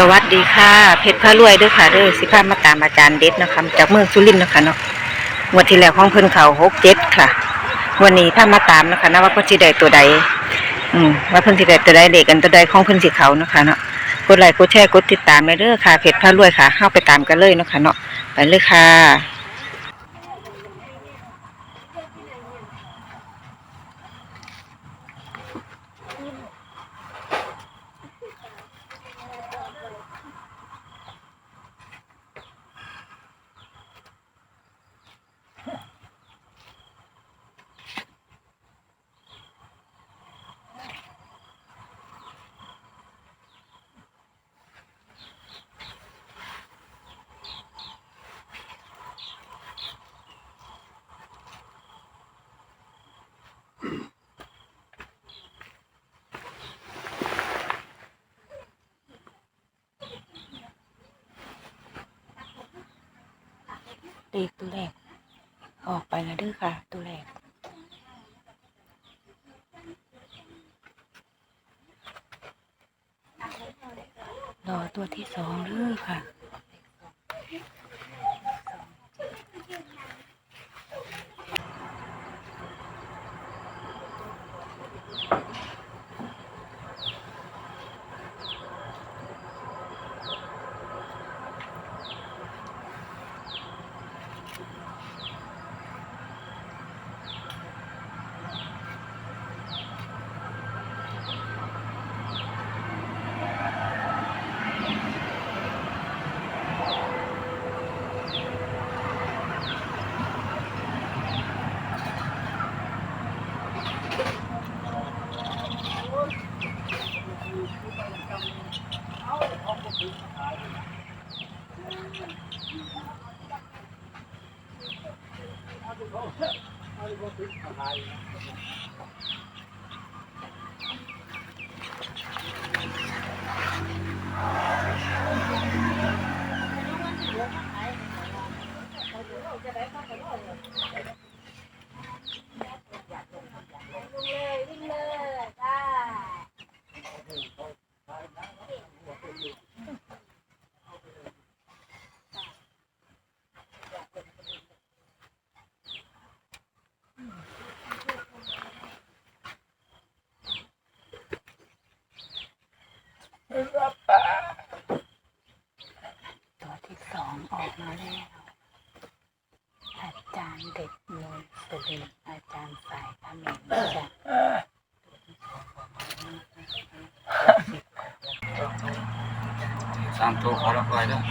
สวัสดีค่ะ เพชรพระรวยด้วยค่ะเด้อสิพามาตามอาจารย์เด็ดนะคะจากเมืองสุรินทร์นะคะเนาะงวดที่แล้วของเพิ่นเขาหกเจ็ดค่ะวันนี้ถ้ามาตามนะคะนะว่าเพิ่นสิได้ตัวใด อืมว่าเพิ่นสิได้ตัวใดเด็กกันตัวใดของเพิ่นสิเขานะคะเนาะกดไลค์กดแชร์กดติดตามไปเด้อค่ะ เพชรพระรวยค่ะเข้าไปตามกันเลยนะคะเนาะไปเลยค่ะ เลขตัวแรก ออกไปแล้วด้วยค่ะ ตัวแรกรอตัวที่สองด้วยค่ะ ตัวที่สองออกมาแล้ว อาจารย์เด็ดน นสุรินอาจารย์สายพระเขมิ้นจ้ะสามตัวขอรับไว้ด้วย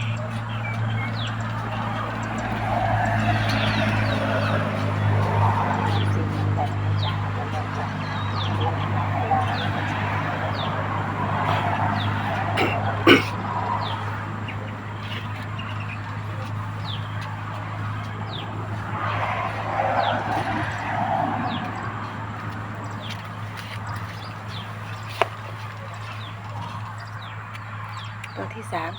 ตัวที่สาม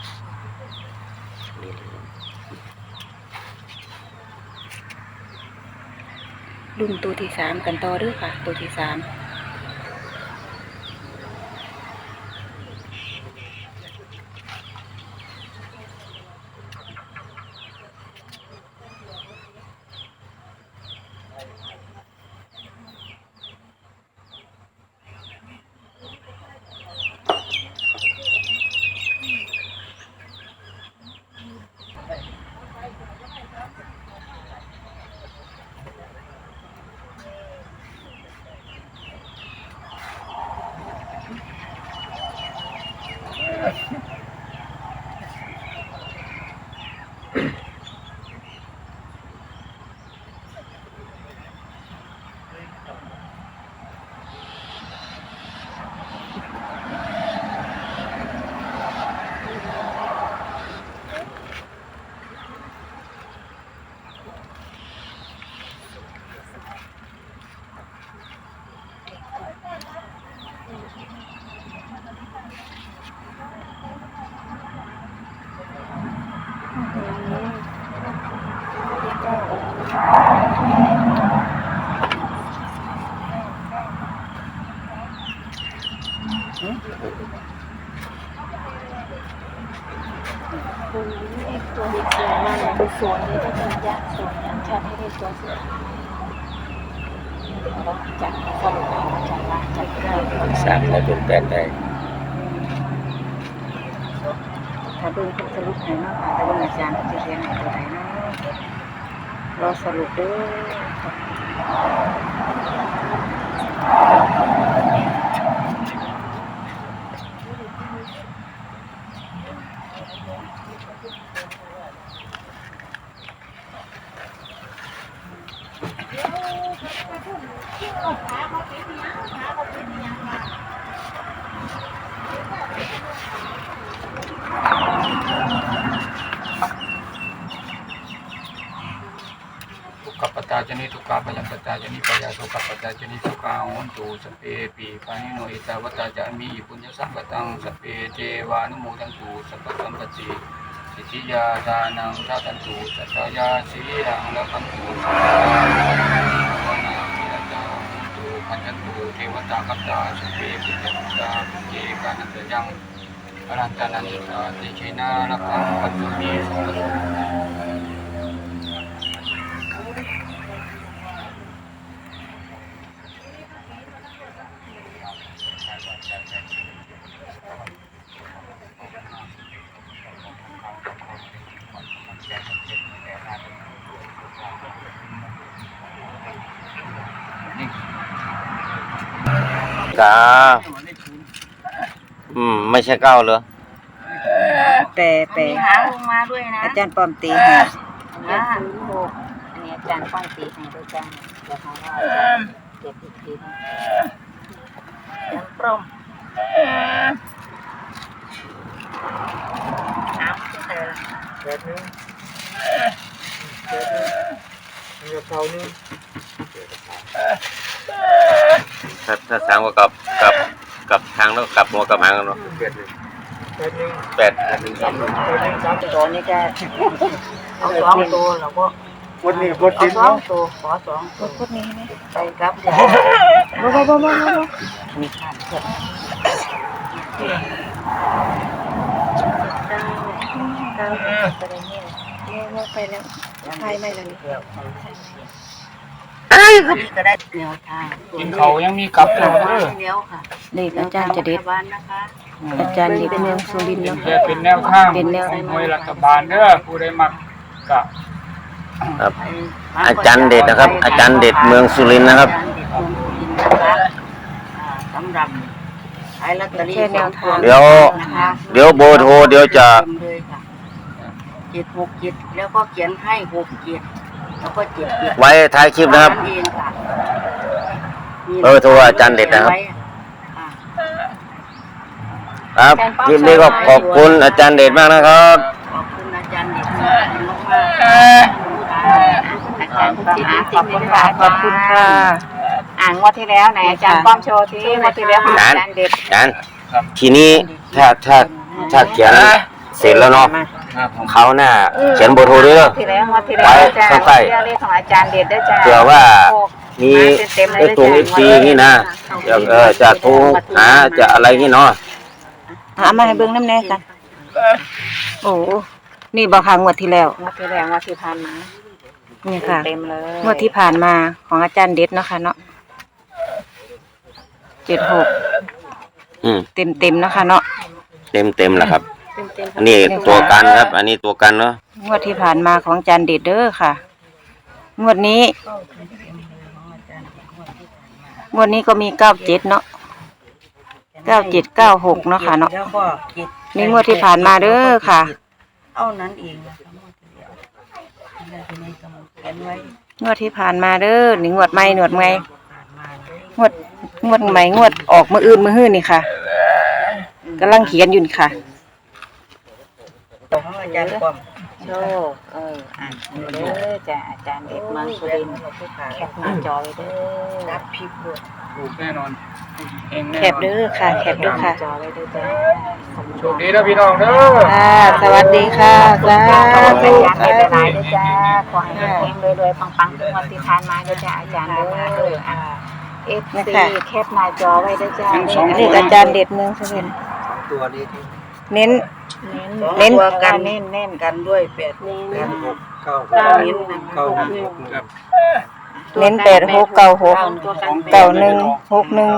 รุ่นตัวที่สามกันต่อเด้อค่ะ ตัวที่สาม ชาติให้ได้ตัวสวยเราจัดสรุปให้าจารย์ว่าจัดได้สามแล้วเป็นแปดได้ถ้าเบิ่งสรุปให้เนาะค่ะถ้าเบิ่งอาจารย์จะเรียนให้ตัวไหนเนาะรอสรุปด้วย ขปตาจนิทุกขาปยังปตาจนิปยาทุขปตาจนิทุกขาโหนตุสเปปีปานิโนอิตาวตาจามีปุญญสัมปตังสเปเทวานุโมทันตุสัพพสัมปติสิทธิยาทานังทาตันตุสัตยาสีรังละคันตุสัพพะวนามิรตาตุพันจันตุเทวตาคัตตาสเปปิจตุตาปิเจกานันตยังอรันตานันตาติเชนาลัพังปัจจุมีสัมปตุ กาอืม ไม่ใช่เก้าเหรอแปลแปลมีหางลงมาด้วยนะอาจารย์ป้อมตีให้อ่าศูนย์หกอันนี้อาจารย์ป้องตีให้ด้วยจ้าเดี๋ยวของเราอาจารย์เก็บอีกทีนึงยังปรมน้ำที่เธอแปดหนึ่งแปดหนึ่งมีกระเพราหนึ่ง ถ้าถ้าสามก็กลับกลับกลับทางแล้ว กลับหัวกลับหางกันเนาะแปดหนึ่งแปดหนึ่งแปดหนึ่งสามแปดหนึ่งสามตัวนี้ก็เอาสองตัวเราก็วันนี้บทเอาสินสองเนาะตัวขอสองกตัวดกดนี้ให้ไหมไปครับเดี๋ยวบ่บ่บ่บ่บ่บ่มีขาดเกิดเก้าเก้าอะไรเนี่ยบ่ไปแล้วใครไม่แล้ วนี่นี่ก็ได้แนวทางกินเขายังมีกับเราเด้อเดียวค่ะเลขอาจารย์จะเด็ดบ้านนะคะอาจารย์เด็ดเมืองสุรินทร์เนาะแค่เป็นแนวทางเป็นแนวของหน่วยรัฐบาลเด้อผู้ใดมักก็ครับ อาจารย์เด็ดนะครับ อาจารย์เด็ดเมืองสุรินทร์นะครับอาจารย์เด็ดเมืองสุรินทร์นะคะอ่าสำหรับขายลอตเตอรี่แค่แนวทางเดี๋ยวนะคะเดี๋ยวเบอร์โทรเดี๋ยวจะเต็มเลยค่ะเจ็ดหกเจ็ดแล้วก็เขียนให้หกเจ็ด แล้วก็เจ็ดเจ็ดไว้ท้ายคลิปนะครับเท่าเองค่ะมีเบอร์โทรอาจารย์เด็ดนะครับ ไว้อ่าครับคลิปนี้ก็ขอบคุณอาจารย์เด็ดมากนะครับ ขอบคุณอาจารย์เด็ดมากมากๆอาจารย์คุณจิตขอบคุณค่ะขอบคุณค่ะ อ่างวดที่แล้วไหนอาจารย์ป้อมโชว์ที่งวดที่แล้วของอาจารย์เด็ด อาจารย์ทีนี้ถ้าถ้าถ้าเขียนเสร็จแล้วเนาะ ครับผม เขาวหน้าเขียนเบอร์โทรด้วยเด้อ ที่แล้วงวดที่แล้วอาจารย์ไว้ข้างใต้เรียกเลขของอาจารย์เด็ดด้วยจ้าเผื่อว่ามีเต็มๆเลยไอ้ตรงเอฟซีนี่นะจะเออจะโทรหาจะอะไรนี่เนาะหามาให้เบิ่งน้ำแน่กันโอ้นี่บ่ค่ะงวดที่แล้ว งวดที่แล้วงวดที่ผ่านมานี่ค่ะเต็มเลยงวดที่ผ่านมาของอาจารย์เด็ดเนาะค่ะเนาะเจ็ดหกอืมเต็มเต็มๆเนาะค่ะเนาะเต็มเต็มๆแล้วครับ เต็มเต็มอันนี้ตัวกันครับ อันนี้ตัวกันเนาะงวดที่ผ่านมาของอาจารย์เด็ดเด้อค่ะ งวดนี้ งวดนี้ก็มีเก้าเจ็ดเนาะเก้าเจ็ดเก้าหกเนาะค่ะเนาะแล้วก็จิตนี่งวดที่ผ่านมาเด้อค่ะ เอานั้นเองนะคะงวดที่แล้วนั่นคือในสมุดเขียนไว้งวดที่ผ่านมาเด้อนี่งวดใหม่งวดใหม่ผ่านมาเลยงวดงวดใหม่งวดออกมืออื่นมือหื้อนี่ค่ะกำลังเขียนอยู่นี่ค่ะข องอาจารย์ป้อมโชคเอออ่านเด้อจ้ะอาจารย์เด็กเมืองสุรินทร์แคปหน้าจอไว้เด้อรับพิมพ์ด้วยถูกแน่นอนเองแน่แคบเด้อค่ะแคบเด้อค่ะจอไว้ด้วยจ้ะโชคดีนะพี่น้องเด้อค่ะสวัสดีค่ะสาขอบธุคุณอาจารย์เด็กหลายๆด้วยจ้าขอให้เฮงๆรวยๆปังๆทุกวันที่ผ่านมาด้วยจ้ะอาจารย์เด้ออะเอฟซีแคปหน้าจอไว้ด้วยจ้าอันนี้อาจารย์เด็ดเมืองสุรินทร์ตัวนี้ที่เน้นเน้น เน้นตัวกันเน้นเน้นกันด้วยแปดกันหกเก้าเน้นเก้าหกครับเน้นแปดหกเก้าหกเก้าหนึ่งหกหนึ่ง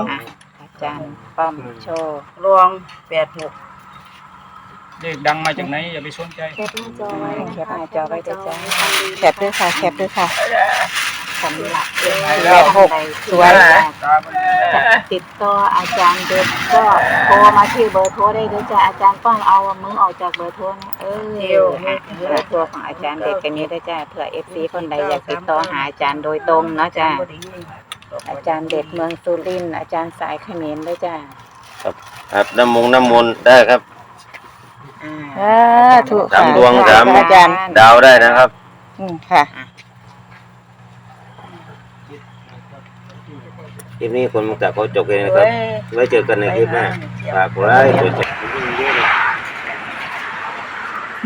อาจารย์ป้อมโชว์รวงแปดหกเลขดังมาจากไหนอย่าไปสนใจแคปหน้าจอไว้แคปหน้าจอไว้ด้วยจ้าแคปด้วยค่ะแคปด้วยค่ะ สำหรับแปดหกสวยจะติดต่ออาจารย์เด็กก็โทรมาที่เบอร์โทรได้ด้วยจ้ะอาจารย์ป้อมเอามือออกจากเบอร์โทรนะเอออะเบอร์โทรของอาจารย์เด็กกันนี้ด้วยจ้ะเผื่อเอฟซีคนใดอยากติดต่อหาอาจารย์โดยตรงเนาะจ้ะอาจารย์เด็กเมืองสุรินทร์อาจารย์สายเขมรด้วยจ้ะครับน้ำมงน้ำมนต์ได้ครับอ่าอ่าถูกสามค่ะดวงสามอาจารย์ดาวได้นะครับ อืมค่ะ คลิปนี้คนมุกตะเขาจบเลยนะครับ ไว้เจอกันในคลิปหน้าฝากกดไลค์กดแชร์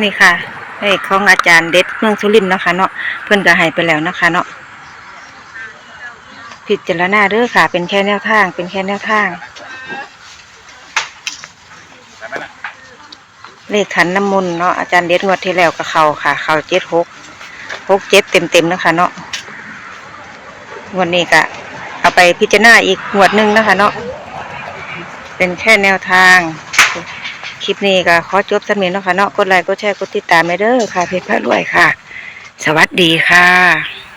นี่ค่ะเลขของอาจารย์เด็ดเมืองสุรินทร์เนาะคะเนาะเพิ่นก็ให้ไปแล้วนะคะเนาะพิจารณาเด้อค่ะ เป็นแค่แนวทาง เป็นแค่แนวทาง เลขขันน้ำมนต์เนาะอาจารย์เด็ดงวดที่แล้วก็เขาค่ะ เขาเจ็ดหกหกเจ็ดเต็มเต็มๆนะคะเนาะงวดนี้ก็เอา ไปพิจารณาอีกงวดหนึ่งนะคะ เนาะเป็นแค่แนวทาง คลิปนี้ก็ขอจบสำเนียงเนาะค่ะเนาะกดไลค์กดแชร์กดติดตามไปเด้อค่ะ เพจพระรวยค่ะ สวัสดีค่ะ